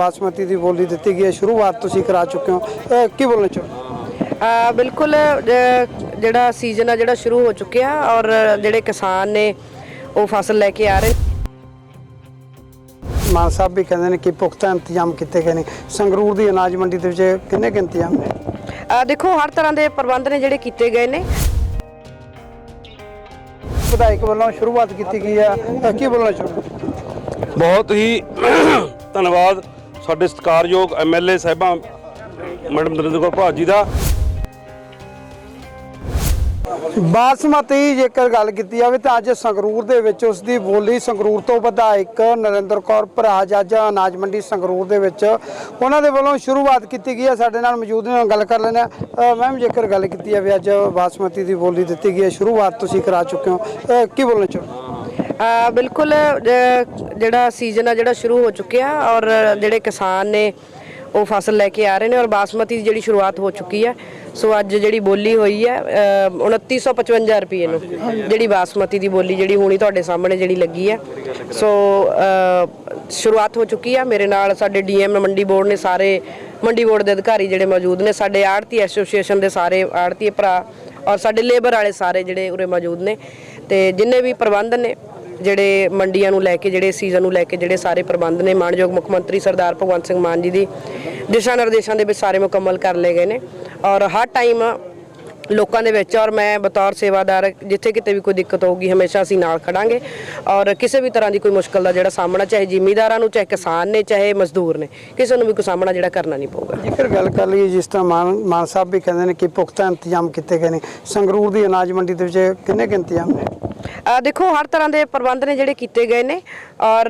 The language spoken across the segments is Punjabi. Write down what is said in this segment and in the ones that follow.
ਬਾਸਮਤੀ ਦੀ ਬੋਲੀ ਦਿੱਤੀ ਗਈ ਹੈ ਸ਼ੁਰੂਆਤ ਤੁਸੀਂ ਕਰਾ ਚੁੱਕੇ ਹੋ। ਅਹ ਕੀ ਬੋਲਣਾ ਚਾਹੋ ਅ, ਬਿਲਕੁਲ ਅ, ਜਿਹੜਾ ਸੀਜ਼ਨ ਆ ਜਿਹੜਾ ਸ਼ੁਰੂ ਹੋ ਚੁੱਕਿਆ ਔਰ ਜਿਹੜੇ ਕਿਸਾਨ ਨੇ ਉਹ ਫਸਲ ਲੈ ਕੇ ਆ ਰਹੇ ਮਾਨ ਸਾਹਿਬ ਵੀ ਕਹਿੰਦੇ ਨੇ ਕਿ ਪੁਖਤਾ ਇੰਤਜ਼ਾਮ ਕੀਤੇ ਗਏ ਨੇ। ਸੰਗਰੂਰ ਦੀ ਅਨਾਜ ਮੰਡੀ ਦੇ ਵਿੱਚ ਕਿੰਨੇ ਕੁ ਇੰਤਜ਼ਾਮ ਨੇ? ਅ, ਦੇਖੋ ਹਰ ਤਰ੍ਹਾਂ ਦੇ ਪ੍ਰਬੰਧ ਨੇ ਜਿਹੜੇ ਕੀਤੇ ਗਏ ਨੇ। ਵਿਧਾਇਕ ਵੱਲੋਂ ਸ਼ੁਰੂਆਤ ਕੀਤੀ ਗਈ ਹੈ। ਅਹ ਕੀ ਬੋਲਣਾ ਚਾਹੋ ਬਹੁਤ ਹੀ ਧੰਨਵਾਦ। ਸਾਡੇ ਸਤਿਕਾਰਯੋਗ ਐਮਐਲਏ ਸਾਹਿਬਾਂ, ਮੈਡਮ ਨਰਿੰਦਰ ਕੌਰ ਭਾਜੀ ਦਾ। ਬਾਸਮਤੀ ਜੇਕਰ ਗੱਲ ਕੀਤੀ ਜਾਵੇ ਤਾਂ ਅੱਜ ਸੰਗਰੂਰ ਦੇ ਵਿੱਚ ਉਸ ਦੀ ਬੋਲੀ ਸੰਗਰੂਰ ਤੋਂ ਵਿਧਾਇਕ ਨਰਿੰਦਰ ਕੌਰ ਭਰਾਜ ਅੱਜ ਅਨਾਜ ਮੰਡੀ ਸੰਗਰੂਰ ਦੇ ਵਿੱਚ ਉਹਨਾਂ ਦੇ ਵੱਲੋਂ ਸ਼ੁਰੂਆਤ ਕੀਤੀ ਗਈ ਹੈ। ਸਾਡੇ ਨਾਲ ਮੌਜੂਦ ਨੇ ਗੱਲ ਕਰ ਲੈਂਦੇ ਹਾਂ। ਮੈਮ, ਜੇਕਰ ਗੱਲ ਕੀਤੀ ਜਾਵੇ ਅੱਜ ਬਾਸਮਤੀ ਦੀ ਬੋਲੀ ਦਿੱਤੀ ਗਈ ਹੈ, ਸ਼ੁਰੂਆਤ ਤੁਸੀਂ ਕਰਾ ਚੁੱਕੇ ਹੋ। ਕੀ ਬੋਲਣਾ ਚਾਹੋ ਅ, ਬਿਲਕੁਲ ਅ, ਜਿਹੜਾ ਸੀਜ਼ਨ ਆ ਜਿਹੜਾ ਸ਼ੁਰੂ ਹੋ ਚੁੱਕਿਆ ਔਰ ਜਿਹੜੇ ਕਿਸਾਨ ਨੇ ਉਹ ਫਸਲ ਲੈ ਕੇ ਆ ਰਹੇ ਨੇ ਔਰ ਬਾਸਮਤੀ ਦੀ ਜਿਹੜੀ ਸ਼ੁਰੂਆਤ ਹੋ ਚੁੱਕੀ ਹੈ ਸੋ ਅੱਜ ਜਿਹੜੀ ਬੋਲੀ ਹੋਈ ਹੈ ਅ, 2955 ਰੁਪਏ ਨੂੰ ਜਿਹੜੀ ਬਾਸਮਤੀ ਦੀ ਬੋਲੀ ਜਿਹੜੀ ਹੁਣੀ ਤੁਹਾਡੇ ਸਾਹਮਣੇ ਜਿਹੜੀ ਲੱਗੀ ਹੈ ਸੋ ਅ, ਸ਼ੁਰੂਆਤ ਹੋ ਚੁੱਕੀ ਹੈ ਮੇਰੇ ਨਾਲ ਸਾਡੇ ਡੀਐਮ ਮੰਡੀ ਬੋਰਡ ਨੇ ਸਾਰੇ ਮੰਡੀ ਬੋਰਡ ਦੇ ਅਧਿਕਾਰੀ ਜਿਹੜੇ ਮੌਜੂਦ ਨੇ ਸਾਡੇ ਆੜਤੀ ਐਸੋਸੀਏਸ਼ਨ ਦੇ ਸਾਰੇ ਆੜਤੀ ਭਰਾ ਔਰ ਸਾਡੇ ਲੇਬਰ ਵਾਲੇ ਸਾਰੇ ਜਿਹੜੇ ਉਰੇ ਮੌਜੂਦ ਨੇ ਤੇ ਜਿੰਨੇ ਵੀ ਪ੍ਰਬੰਧ ਨੇ ਜਿਹੜੇ ਮੰਡੀਆਂ ਨੂੰ ਲੈ ਕੇ, ਜਿਹੜੇ ਸੀਜ਼ਨ ਨੂੰ ਲੈ ਕੇ, ਜਿਹੜੇ ਸਾਰੇ ਪ੍ਰਬੰਧ ਨੇ ਮਾਨਯੋਗ ਮੁੱਖ ਮੰਤਰੀ ਸਰਦਾਰ ਭਗਵੰਤ ਸਿੰਘ ਮਾਨ ਜੀ ਦੀ, ਦਿਸ਼ਾ ਨਿਰਦੇਸ਼ਾਂ ਦੇ ਵਿੱਚ ਸਾਰੇ ਮੁਕੰਮਲ ਕਰ ਲਏ ਗਏ ਨੇ। ਔਰ ਹਰ ਟਾਈਮ ਲੋਕਾਂ ਦੇ ਵਿੱਚ, ਔਰ ਮੈਂ ਬਤੌਰ ਸੇਵਾਦਾਰ, ਜਿੱਥੇ ਕਿਤੇ ਵੀ ਕੋਈ ਦਿੱਕਤ ਹੋਊਗੀ, ਹਮੇਸ਼ਾ ਅਸੀਂ ਨਾਲ ਖੜਾਂਗੇ। ਔਰ ਕਿਸੇ ਵੀ ਤਰ੍ਹਾਂ ਦੀ ਕੋਈ ਮੁਸ਼ਕਲ ਦਾ ਜਿਹੜਾ ਸਾਹਮਣਾ, ਚਾਹੇ ਜ਼ਿਮੀਂਦਾਰਾਂ ਨੂੰ, ਚਾਹੇ ਕਿਸਾਨ ਨੇ, ਚਾਹੇ ਮਜ਼ਦੂਰ ਨੇ, ਕਿਸੇ ਨੂੰ ਵੀ ਕੋਈ ਸਾਹਮਣਾ ਜਿਹੜਾ ਕਰਨਾ ਨਹੀਂ ਪਊਗਾ। ਜੇਕਰ ਗੱਲ ਕਰ ਲਈਏ, ਜਿਸ ਤਰ੍ਹਾਂ ਮਾਨ ਮਾਨ ਸਾਹਿਬ ਵੀ ਕਹਿੰਦੇ ਨੇ ਕਿ ਪੁਖਤਾ ਇੰਤਜ਼ਾਮ ਕੀਤੇ ਗਏ ਨੇ, ਸੰਗਰੂਰ ਦੀ ਅਨਾਜ ਮੰਡੀ ਦੇ ਵਿੱਚ ਕਿੰਨੇ ਕੁ ਇੰਤਜ਼ਾਮ ਨੇ? ਦੇਖੋ, ਹਰ ਤਰ੍ਹਾਂ ਦੇ ਪ੍ਰਬੰਧ ਨੇ ਜਿਹੜੇ ਕੀਤੇ ਗਏ ਨੇ ਔਰ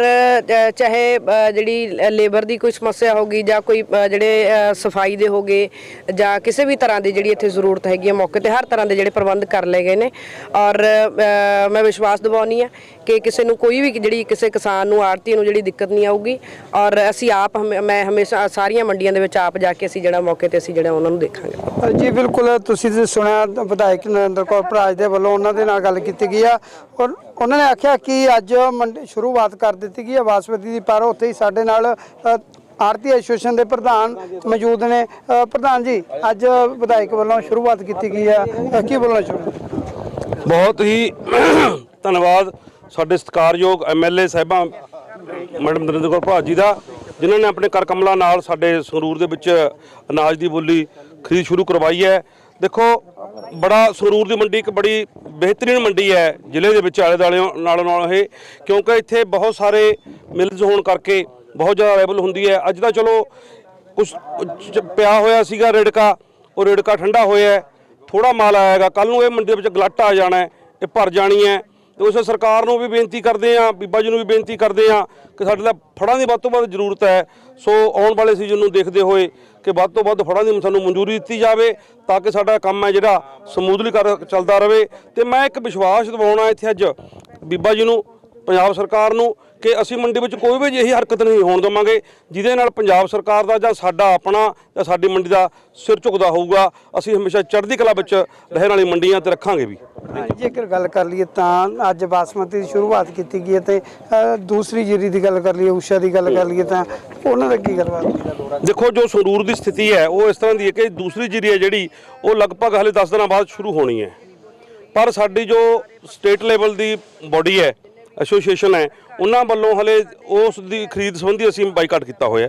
ਚਾਹੇ ਜਿਹੜੀ ਲੇਬਰ ਦੀ ਕੋਈ ਸਮੱਸਿਆ ਹੋਗੀ ਜਾਂ ਕੋਈ ਜਿਹੜੇ ਸਫ਼ਾਈ ਦੇ ਹੋਗੇ ਜਾਂ ਕਿਸੇ ਵੀ ਤਰ੍ਹਾਂ ਦੀ ਜਿਹੜੀ ਇੱਥੇ ਜ਼ਰੂਰਤ ਹੈਗੀ ਹੈ ਮੌਕੇ ਤੇ, ਹਰ ਤਰ੍ਹਾਂ ਦੇ ਜਿਹੜੇ ਪ੍ਰਬੰਧ ਕਰ ਲਏ ਗਏ ਨੇ ਔਰ ਮੈਂ ਵਿਸ਼ਵਾਸ ਦਿਵਾਉਣੀ ਆ ਕਿ ਕਿਸੇ ਨੂੰ ਕੋਈ ਵੀ ਜਿਹੜੀ ਕਿਸੇ ਕਿਸਾਨ ਨੂੰ ਆੜਤੀ ਨੂੰ ਜਿਹੜੀ ਦਿੱਕਤ ਨਹੀਂ ਆਊਗੀ ਔਰ ਅਸੀਂ ਆਪ ਹਮੇ- ਮੈਂ ਹਮੇਸ਼ਾ ਸਾਰੀਆਂ ਮੰਡੀਆਂ ਦੇ ਵਿੱਚ ਆਪ ਜਾ ਕੇ ਅਸੀਂ ਜਿਹੜਾ ਮੌਕੇ ਤੇ ਅਸੀਂ ਜਿਹੜਾ ਉਹਨਾਂ ਨੂੰ ਦੇਖਾਂਗੇ। ਜੀ ਬਿਲਕੁਲ, ਤੁਸੀਂ ਸੁਣਿਆ ਵਿਧਾਇਕ ਨਰਿੰਦਰ ਕੌਰ ਭਰਾਜ ਦੇ ਵੱਲੋਂ ਉਹਨਾਂ ਦੇ ਨਾਲ ਗੱਲ ਕੀਤੀ ਗਈ ਆ। ਔਰ ਉਹਨਾਂ ਨੇ ਆਖਿਆ ਕਿ ਅੱਜ ਮੰਡੀ ਸ਼ੁਰੂਆਤ ਕਰ ਦਿੱਤੀ ਗਈ ਹੈ ਬਾਸਮਤੀ ਦੀ ਪਰ ਉੱਥੇ ਹੀ ਸਾਡੇ ਨਾਲ ਅ, ਆਰਤੀ ਐਸੋਸੀਏਸ਼ਨ ਦੇ ਪ੍ਰਧਾਨ ਮੌਜੂਦ ਨੇ। ਅ, ਪ੍ਰਧਾਨ ਜੀ ਅੱਜ ਵਿਧਾਇਕ ਵੱਲੋਂ ਸ਼ੁਰੂਆਤ ਕੀਤੀ ਗਈ ਹੈ। ਅ, ਕੀ ਬੋਲਣਾ ਚਾਹੁੰਦੇ ਬਹੁਤ ਹੀ ਧੰਨਵਾਦ ਸਾਡੇ ਸਤਿਕਾਰਯੋਗ ਐਮਐਲਏ ਸਾਹਿਬਾਂ ਮੈਡਮ ਨਰਿੰਦਰ ਕੌਰ ਭਾਜੀ ਦਾ ਜਿਨ੍ਹਾਂ ਨੇ ਆਪਣੇ ਕਰ ਕਮਲਾਂ ਨਾਲ ਸਾਡੇ ਸੰਗਰੂਰ ਦੇ ਵਿੱਚ ਅਨਾਜ ਦੀ ਬੋਲੀ ਖਰੀਦ ਸ਼ੁਰੂ ਕਰਵਾਈ ਹੈ। ਦੇਖੋ ਬੜਾ ਸੰਗਰੂਰ ਦੀ ਮੰਡੀ ਇੱਕ ਬੜੀ ਬਿਹਤਰੀਨ ਮੰਡੀ ਹੈ, ਜ਼ਿਲ੍ਹੇ ਦੇ ਵਿੱਚ ਆਲੇ ਦੁਆਲੇ ਨਾਲੋਂ ਨਾਲ ਇਹ, ਕਿਉਂਕਿ ਇੱਥੇ ਬਹੁਤ ਸਾਰੇ ਮਿਲਜ਼ ਹੋਣ ਕਰਕੇ ਬਹੁਤ ਜ਼ਿਆਦਾ ਅਵੇਲੇਬਲ ਹੁੰਦੀ ਹੈ। ਅੱਜ ਤਾਂ ਚਲੋ ਕੁਝ ਪਿਆ ਹੋਇਆ ਸੀਗਾ ਰੇੜਕਾ, ਉਹ ਰੇੜਕਾ ਠੰਡਾ ਹੋਇਆ ਹੈ ਥੋੜਾ ਮਾਲ ਆਏਗਾ ਕੱਲ ਨੂੰ ਇਹ ਮੰਡੀ ਵਿੱਚ ਗਲਾਟਾ ਆ ਜਾਣਾ ਇਹ ਭਰ ਜਾਣੀ ਹੈ। ਤੇ ਉਸ ਸਰਕਾਰ ਨੂੰ ਵੀ ਬੇਨਤੀ ਕਰਦੇ ਆ ਬੀਬਾ ਜੀ ਨੂੰ ਵੀ ਬੇਨਤੀ ਕਰਦੇ ਆ ਕਿ ਸਾਡੇ ਲਈ ਫੜਾਂ ਦੀ ਵੱਧ ਤੋਂ ਵੱਧ ਜ਼ਰੂਰਤ ਹੈ। ਸੋ ਆਉਣ ਵਾਲੇ ਸੀਜ਼ਨ ਨੂੰ ਦੇਖਦੇ ਹੋਏ ਕਿ ਵੱਧ ਤੋਂ ਵੱਧ ਫੜਾਂ ਦੀ ਸਾਨੂੰ ਮਨਜ਼ੂਰੀ ਦਿੱਤੀ ਜਾਵੇ ਤਾਂ ਕਿ ਸਾਡਾ ਕੰਮ ਹੈ ਜਿਹੜਾ ਸਮੂਥਲੀ ਕਰ ਚੱਲਦਾ ਰਹੇ। ਤੇ ਮੈਂ ਇੱਕ ਵਿਸ਼ਵਾਸ ਦਿਵਾਉਣਾ ਇੱਥੇ ਅੱਜ ਬੀਬਾ ਜੀ ਨੂੰ, ਪੰਜਾਬ ਸਰਕਾਰ ਨੂੰ ਕਿ ਅਸੀਂ ਮੰਡੀ ਵਿੱਚ ਕੋਈ ਵੀ ਅਜਿਹੀ ਹਰਕਤ ਨਹੀਂ ਹੋਣ ਦੇਵਾਂਗੇ ਜਿਹਦੇ ਨਾਲ ਪੰਜਾਬ ਸਰਕਾਰ ਦਾ ਜਾਂ ਸਾਡਾ ਆਪਣਾ ਜਾਂ ਸਾਡੀ ਮੰਡੀ ਦਾ ਸਿਰ ਝੁਕਦਾ ਹੋਊਗਾ ਅਸੀਂ ਹਮੇਸ਼ਾ ਚੜ੍ਹਦੀ ਕਲਾ ਵਿੱਚ ਰਹਿਣ ਵਾਲੀ ਮੰਡੀਆਂ ਤੇ ਰੱਖਾਂਗੇ ਵੀ। ਜੇਕਰ ਗੱਲ ਕਰ ਲਈਏ ਤਾਂ ਅੱਜ ਬਾਸਮਤੀ ਦੀ ਸ਼ੁਰੂਆਤ ਕੀਤੀ ਗਈ ਹੈ ਤੇ ਦੂਸਰੀ ਜੀਰੀ ਦੀ ਗੱਲ ਕਰ ਲਈਏ ਊਸ਼ਾ ਦੀ ਗੱਲ ਕਰ ਲਈਏ ਤਾਂ ਉਹਨਾਂ ਦਾ ਕੀ ਗੱਲਬਾਤ ਦੇਖੋ ਜੋ ਸੰਗਰੂਰ ਦੀ ਸਥਿਤੀ ਹੈ ਉਹ ਇਸ ਤਰ੍ਹਾਂ ਦੀ ਹੈ ਕਿ ਦੂਸਰੀ ਜੀਰੀ ਹੈ ਜਿਹੜੀ ਉਹ ਲਗਭਗ ਹਲੇ 10 ਦਿਨਾਂ ਬਾਅਦ ਸ਼ੁਰੂ ਹੋਣੀ ਹੈ। ਪਰ ਸਾਡੀ ਜੋ ਸਟੇਟ ਲੈਵਲ ਦੀ ਬਾਡੀ ਹੈ ਐਸੋਸੀਏਸ਼ਨ ਹੈ, ਉਹਨਾਂ ਵੱਲੋਂ ਹਲੇ ਉਸ ਦੀ ਖਰੀਦ ਸੰਬੰਧੀ ਅਸੀਂ ਬਾਈਕਾਟ ਕੀਤਾ ਹੋਇਆ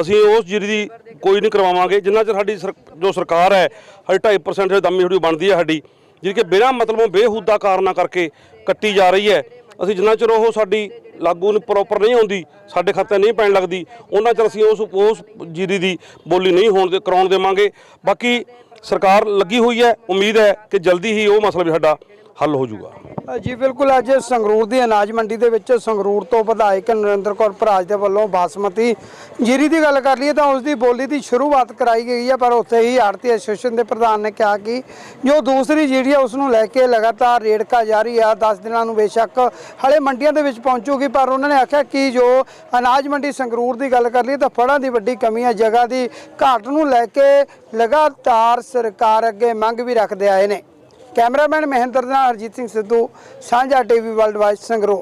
ਅਸੀਂ ਉਸ ਜੀਰੀ ਦੀ ਕੋਈ ਨਹੀਂ ਕਰਵਾਵਾਂਗੇ, ਜਿੰਨਾ ਚਿਰ ਸਾਡੀ ਸਰ- ਜੋ ਸਰਕਾਰ ਹੈ ਹਲੇ 2.5% ਜਿਹੜੀ ਦਾਮੀ ਥੋੜੀ ਬਣਦੀ ਹੈ ਸਾਡੀ, ਜਿਹੜੀ ਕਿ ਬਿਨਾਂ ਮਤਲਬੋਂ ਬੇਹੂਦਾ ਕਾਰਨਾਂ ਕਰਕੇ ਕੱਟੀ ਜਾ ਰਹੀ ਹੈ। ਅਸੀਂ ਜਿੰਨਾ ਚਿਰ ਉਹ ਸਾਡੀ ਲਾਗੂ ਪ੍ਰੋਪਰ ਨਹੀਂ ਹੁੰਦੀ ਸਾਡੇ ਖਾਤੇ ਨਹੀਂ ਪੈਣ ਲੱਗਦੀ, ਉਹਨਾਂ ਚਿਰ ਅਸੀਂ ਉਸ ਉਸ ਜੀਰੀ ਦੀ ਬੋਲੀ ਨਹੀਂ ਹੋਣ ਦੇ, ਕਰਾਉਣ ਦੇਵਾਂਗੇ। ਬਾਕੀ ਸਰਕਾਰ ਲੱਗੀ ਹੋਈ ਹੈ, ਉਮੀਦ ਹੈ ਕਿ ਜਲਦੀ ਹੀ ਉਹ ਮਸਲਾ ਵੀ ਸਾਡਾ ਹੱਲ ਹੋ ਜਾਊਗਾ। ਜੀ, ਬਿਲਕੁਲ ਅੱਜ ਸੰਗਰੂਰ ਦੀ ਅਨਾਜ ਮੰਡੀ ਦੇ ਵਿੱਚ ਸੰਗਰੂਰ ਤੋਂ ਵਿਧਾਇਕ ਨਰਿੰਦਰ ਕੌਰ ਭਰਾਜ ਦੇ ਵੱਲੋਂ ਬਾਸਮਤੀ ਜੀਰੀ ਦੀ ਗੱਲ ਕਰ ਲਈਏ ਤਾਂ ਉਸ ਦੀ ਬੋਲੀ ਦੀ ਸ਼ੁਰੂਆਤ ਕਰਾਈ ਗਈ ਹੈ, ਪਰ ਉੱਥੇ ਹੀ ਆੜਤੀ ਐਸੋਸੀਏਸ਼ਨ ਦੇ ਪ੍ਰਧਾਨ ਨੇ ਕਿਹਾ ਕਿ ਜੋ ਦੂਸਰੀ ਜੀਰੀ ਹੈ ਉਸ ਨੂੰ ਲੈ ਕੇ ਲਗਾਤਾਰ ਰੇੜਕਾ ਜਾਰੀ ਆ 10 ਦਿਨਾਂ ਨੂੰ ਬੇਸ਼ੱਕ ਹਲੇ ਮੰਡੀਆਂ ਦੇ ਵਿੱਚ ਪਹੁੰਚੂਗੀ, ਪਰ ਉਹਨਾਂ ਨੇ ਆਖਿਆ ਕਿ ਜੋ ਅਨਾਜ ਮੰਡੀ ਸੰਗਰੂਰ ਦੀ ਗੱਲ ਕਰ ਲਈਏ ਤਾਂ ਫੜਾਂ ਦੀ ਵੱਡੀ ਕਮੀ ਹੈ। ਜਗ੍ਹਾ ਦੀ ਘਾਟ ਨੂੰ ਲੈ ਕੇ ਲਗਾਤਾਰ ਸਰਕਾਰ ਅੱਗੇ ਮੰਗ ਵੀ ਰੱਖਦੇ ਆਏ ਨੇ। ਕੈਮਰਾਮੈਨ ਮਹਿੰਦਰ ਨਾਲ ਹਰਜੀਤ ਸਿੰਘ ਸਿੱਧੂ ਸਾਂਝਾ ਟੀਵੀ ਵਰਲਡ ਵਾਈਡ ਸੰਗਰੂਰ।